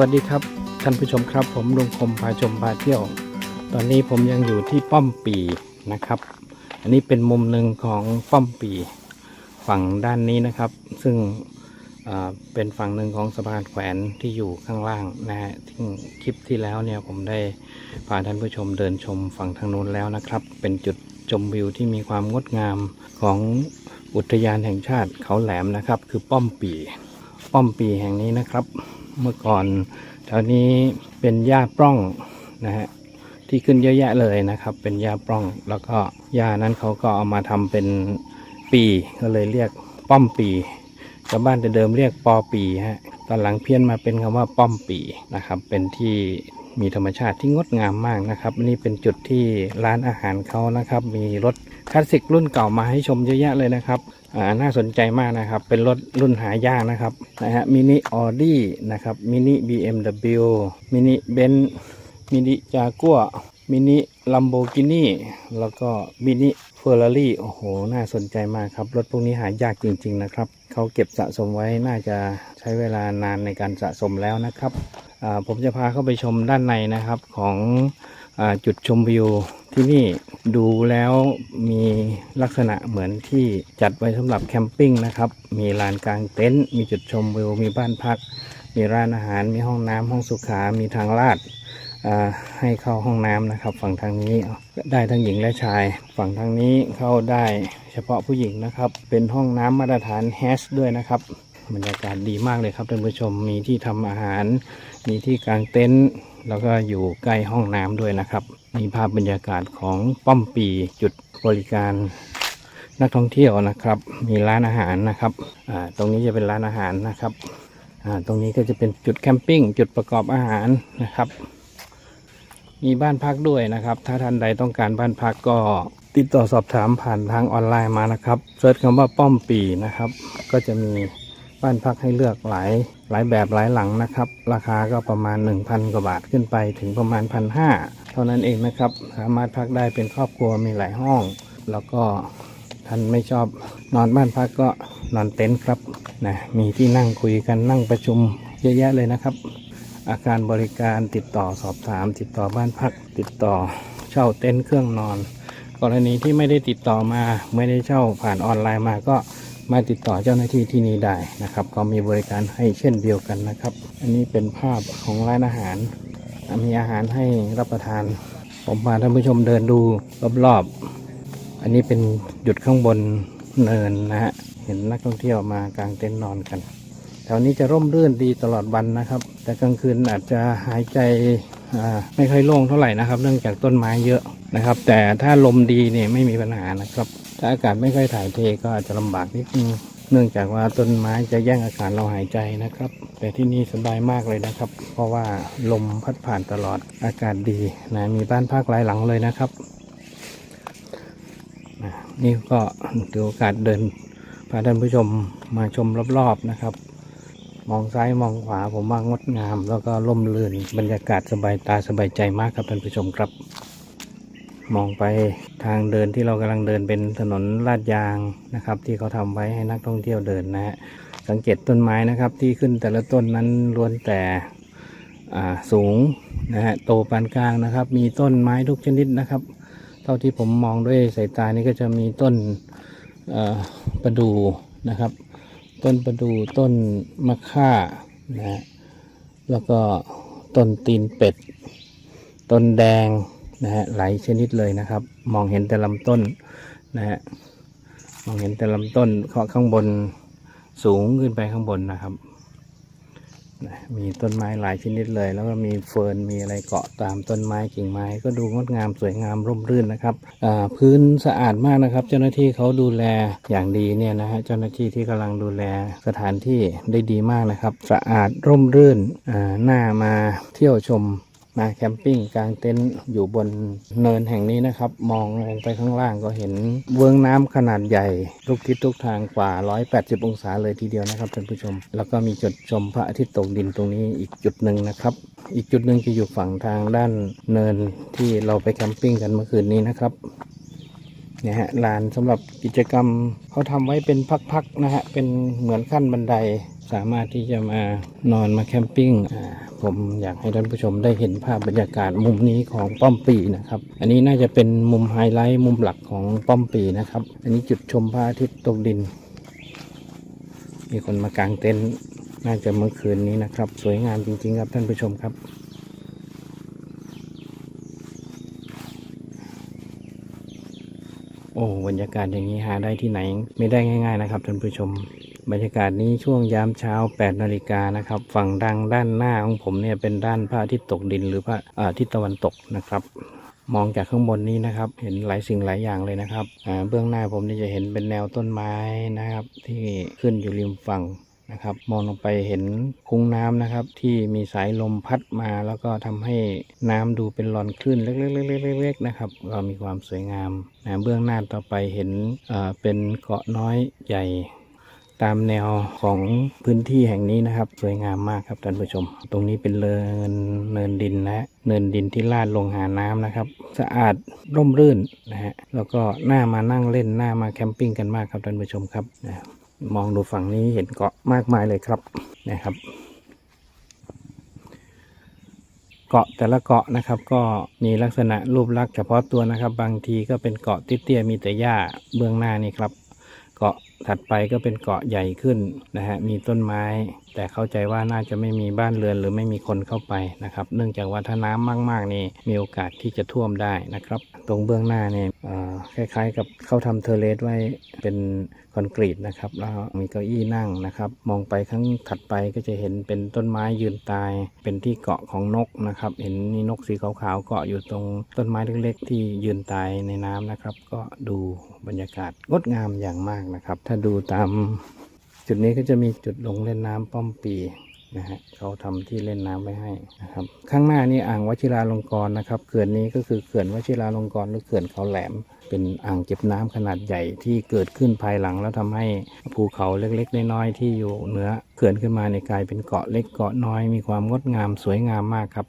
วัสดีครับท่านผู้ชมครับ ผมลุงคมพาชมพาเที่ยว ตอนนี้ผมยังอยู่ที่ป้อมปีนะครับ อันนี้เป็นมุมหนึ่งของป้อมปีฝั่งด้านนี้นะครับ ซึ่งเป็นฝั่งหนึ่งของสะพานแขวนที่อยู่ข้างล่างนะฮะที่คลิปที่แล้วเนี่ยผมได้พาท่านผู้ชมเดินชมฝั่งทางนู้นแล้วนะครับ เป็นจุดชมวิวที่มีความงดงามของอุทยานแห่งชาติเขาแหลมนะครับ คือป้อมปี ป้อมปีแห่งนี้นะครับ เมื่อก่อนแถวนี้เป็นหญ้าปล้องนะฮะที่ขึ้นเยอะแยะเลยนะครับ เป็นหญ้าปล้อง แล้วก็หญ้านั้นเขาก็เอามาทำเป็นปีก็เลยเรียกป้อมปีชาวบ้านแต่เดิมเรียกปอปีฮะตอนหลังเพี้ยนมาเป็นคำว่าป้อมปีนะครับ เป็นที่มีธรรมชาติที่งดงามมากนะครับนี่เป็นจุดที่ร้านอาหารเขานะครับ มีรถคลาสสิกรุ่นเก่ามาให้ชมเยอะแยะเลยนะครับ น่าสนใจมากนะครับ เป็นรถรุ่นหายากนะครับนะฮะมินิออดี้นะครับมินิ BMW มินิเบนมินิจากัวมินิลัมโบกินีแล้วก็มินิเฟอร์รารี่โอ้โห น่าสนใจมากครับ รถพวกนี้หายากจริง ๆ นะครับ เขาเก็บสะสมไว้น่าจะใช้เวลานานในการสะสมแล้วนะครับผมจะพาเข้าไปชมด้านในนะครับของ จุดชมวิวที่นี่ดูแล้วมีลักษณะเหมือนที่จัดไว้สำหรับแคมปิ้งนะครับ มีลานกลางเต็นท์ มีจุดชมวิว มีบ้านพัก มีร้านอาหาร มีห้องน้ำห้องสุขา มีทางลาดให้เข้าห้องน้ำนะครับ ฝั่งทางนี้ได้ทั้งหญิงและชาย ฝั่งทางนี้เข้าได้เฉพาะผู้หญิงนะครับ เป็นห้องน้ำมาตรฐานแฮชด้วยนะครับ บรรยากาศดีมากเลยครับท่านผู้ชมมีที่ทำอาหาร มีที่กางเต็นท์แล้วก็อยู่ใกล้ห้องน้ำด้วยนะครับ มีภาพบรรยากาศของป้อมปีจุดบริการนักท่องเที่ยวนะครับ มีร้านอาหารนะครับตรงนี้จะเป็นร้านอาหารนะครับตรงนี้ก็จะเป็นจุดแคมปิ้งจุดประกอบอาหารนะครับ มีบ้านพักด้วยนะครับ ถ้าท่านใดต้องการบ้านพักก็ติดต่อสอบถามผ่านทางออนไลน์มานะครับเซิร์ชคำว่าป้อมปีนะครับ ก็จะมี บ้านพักให้เลือกหลายหลายแบบหลายหลังนะครับ ราคาก็ประมาณ 1,000 กว่าบาทขึ้นไปถึงประมาณ 1,500 เท่านั้นเองนะครับ สามารถพักได้เป็นครอบครัวมีหลายห้อง แล้วก็ท่านไม่ชอบนอนบ้านพักก็นอนเต็นท์ครับนะมีที่นั่งคุยกันนั่งประชุมเยอะแยะเลยนะครับ อาการบริการติดต่อสอบถาม ติดต่อบ้านพัก ติดต่อเช่าเต็นท์เครื่องนอน กรณีที่ไม่ได้ติดต่อมาไม่ได้เช่าผ่านออนไลน์มาก็ มาติดต่อเจ้าหน้าที่ที่นี่ได้นะครับ ก็มีบริการให้เช่นเดียวกันนะครับ อันนี้เป็นภาพของร้านอาหาร มีอาหารให้รับประทาน ผมพาท่านผู้ชมเดินดูรอบๆ อันนี้เป็นจุดข้างบนเนินนะฮะ เห็นนักท่องเที่ยวมากางเต็นท์นอนกัน แถวนี้จะร่มรื่นดีตลอดวันนะครับ แต่กลางคืนอาจจะหายใจไม่ค่อยโล่งเท่าไหร่นะครับ เนื่องจากต้นไม้เยอะนะครับ แต่ถ้าลมดีเนี่ยไม่มีปัญหานะครับ ถ้าอากาศไม่ค่อยถ่ายเทก็อาจจะลำบากนิดนึงเนื่องจากว่าต้นไม้จะแย่งอากาศเราหายใจนะครับ แต่ที่นี่สบายมากเลยนะครับ เพราะว่าลมพัดผ่านตลอดอากาศดีนะมีบ้านพักหลายหลังเลยนะครับนะนี่ก็ถือโอกาสเดินพาท่านผู้ชมมาชมรอบๆนะครับ มองซ้ายมองขวาผมว่างดงาม แล้วก็ร่มรื่นบรรยากาศสบายตาสบายใจมากครับท่านผู้ชมครับ มองไปทางเดินที่เรากำลังเดินเป็นถนนลาดยางนะครับ ที่เขาทำไว้ให้นักท่องเที่ยวเดินนะฮะสังเกตต้นไม้นะครับ ที่ขึ้นแต่ละต้นนั้นล้วนแต่สูงนะฮะโตปานกลางนะครับ มีต้นไม้ทุกชนิดนะครับ เท่าที่ผมมองด้วยสายตานี่ก็จะมีต้นประดู่นะครับ ต้นประดู่ต้นมะค่านะฮะแล้วก็ต้นตีนเป็ด ต้นแดง นะฮะหลายชนิดเลยนะครับ มองเห็นแต่ลำต้นนะฮะมองเห็นแต่ลำต้นเคาข้างบนสูงขึ้นไปข้างบนนะครับนะมีต้นไม้หลายชนิดเลย แล้วก็มีเฟิร์นมีอะไรเกาะตามต้นไม้กิ่งไม้ ก็ดูงดงามสวยงามร่มรื่นนะครับพื้นสะอาดมากนะครับ เจ้าหน้าที่เขาดูแลอย่างดีเนี่ยนะฮะเจ้าหน้าที่ที่กำลังดูแลสถานที่ได้ดีมากนะครับ สะอาดร่มรื่นน่ามาเที่ยวชม มาแคมปิ้งกลางเต็นท์อยู่บนเนินแห่งนี้นะครับ มองลงไปข้างล่างก็เห็นเวิงน้ำขนาดใหญ่ทุกทิศทุกทางกว่า 180 องศาเลยทีเดียวนะครับท่านผู้ชม แล้วก็มีจุดชมพระอาทิตย์ตกดินตรงนี้อีกจุดหนึ่งนะครับ อีกจุดหนึ่งจะอยู่ฝั่งทางด้านเนินที่เราไปแคมปิ้งกันเมื่อคืนนี้นะครับเนี่ยฮะลานสำหรับกิจกรรมเขาทำไว้เป็นพักๆนะฮะเป็นเหมือนขั้นบันได สามารถที่จะมานอนมาแคมปิ้งผมอยากให้ท่านผู้ชมได้เห็นภาพบรรยากาศมุมนี้ของป้อมปีนะครับ อันนี้น่าจะเป็นมุมไฮไลท์มุมหลักของป้อมปีนะครับ อันนี้จุดชมพระอาทิตย์ตกดิน มีคนมากางเต็นท์น่าจะเมื่อคืนนี้นะครับ สวยงามจริงๆครับท่านผู้ชมครับโอ้บรรยากาศอย่างนี้หาได้ที่ไหนไม่ได้ง่าย ๆ นะครับท่านผู้ชม บรรยากาศนี้ช่วงยามเช้า 8 นาฬิกานะครับ ฝั่งดังด้านหน้าของผมเนี่ยเป็นด้านพระอาทิตย์ตกดินหรือพระอาทิตย์ตะวันตกนะครับ มองจากข้างบนนี้นะครับ เห็นหลายสิ่งหลายอย่างเลยนะครับเบื้องหน้าผมนี่จะเห็นเป็นแนวต้นไม้นะครับ ที่ขึ้นอยู่ริมฝั่งนะครับ มองลงไปเห็นคุ้งน้ำนะครับ ที่มีสายลมพัดมาแล้วก็ทำให้น้ำดูเป็นรอนคลื่นเล็กๆๆๆๆนะครับ ก็มีความสวยงามนะเบื้องหน้าต่อไปเห็นเเป็นเกาะน้อยใหญ่ ตามแนวของพื้นที่แห่งนี้นะครับ สวยงามมากครับท่านผู้ชม ตรงนี้เป็นเนินเนินดินนะฮะเนินดินที่ลาดลงหาน้ำนะครับ สะอาดร่มรื่นนะฮะแล้วก็น่ามานั่งเล่นน่ามาแคมปิ้งกันมากครับท่านผู้ชมครับนะมองดูฝั่งนี้เห็นเกาะมากมายเลยครับนะครับ เกาะแต่ละเกาะนะครับ ก็มีลักษณะรูปลักษณ์เฉพาะตัวนะครับ บางทีก็เป็นเกาะเตี้ยๆมีแต่หญ้าเบื้องหน้านี่ครับ เกาะถัดไปก็เป็นเกาะใหญ่ขึ้นนะฮะมีต้นไม้ แต่เข้าใจว่าน่าจะไม่มีบ้านเรือนหรือไม่มีคนเข้าไปนะครับ เนื่องจากว่าถ้าน้ำมาก ๆ นี่มีโอกาสที่จะท่วมได้นะครับ ตรงเบื้องหน้าเนี่ยคล้ายๆ กับเขาทำเทเลสไว้เป็นคอนกรีตนะครับแล้วมีเก้าอี้นั่งนะครับ มองไปข้างถัดไปก็จะเห็นเป็นต้นไม้ยืนตาย เป็นที่เกาะของนกนะครับ เห็นมีนกสีขาวๆเกาะอยู่ตรงต้นไม้เล็กๆ ที่ยืนตายในน้ำนะครับ ก็ดูบรรยากาศงดงามอย่างมากนะครับถ้าดูตามจุดนี้ก็จะมีจุดลงเล่นน้ำป้อมปีนะฮะเขาทำที่เล่นน้ำไว้ให้นะครับ ข้างหน้านี่อ่างวชิราลงกรณ์นะครับเขื่อนนี้ก็คือเขื่อนวชิราลงกรณ์หรือเขื่อนเขาแหลม เป็นอ่างเก็บน้ำขนาดใหญ่ที่เกิดขึ้นภายหลัง แล้วทำให้ภูเขาเล็กๆน้อยๆที่อยู่เหนือเขื่อนขึ้นมาในกลายเป็นเกาะเล็กเกาะน้อยมีความงดงามสวยงามมากครับ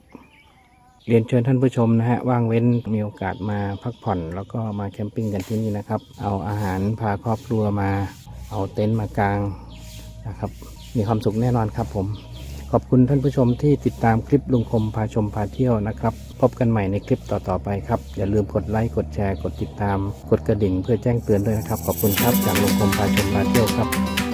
เรียนเชิญท่านผู้ชมนะฮะว่างเว้นมีโอกาสมาพักผ่อนแล้วก็มาแคมปิ้งกันที่นี่นะครับ เอาอาหารพาครอบครัวมา เอาเต็นท์มากางนะครับมีความสุขแน่นอนครับผม ขอบคุณท่านผู้ชมที่ติดตามคลิปลุงคมพาชมพาเที่ยวนะครับ พบกันใหม่ในคลิปต่อๆไปครับ อย่าลืมกดไลค์กดแชร์กดติดตาม กดกระดิ่งเพื่อแจ้งเตือนด้วยนะครับ ขอบคุณครับจากลุงคมพาชมพาเที่ยวครับ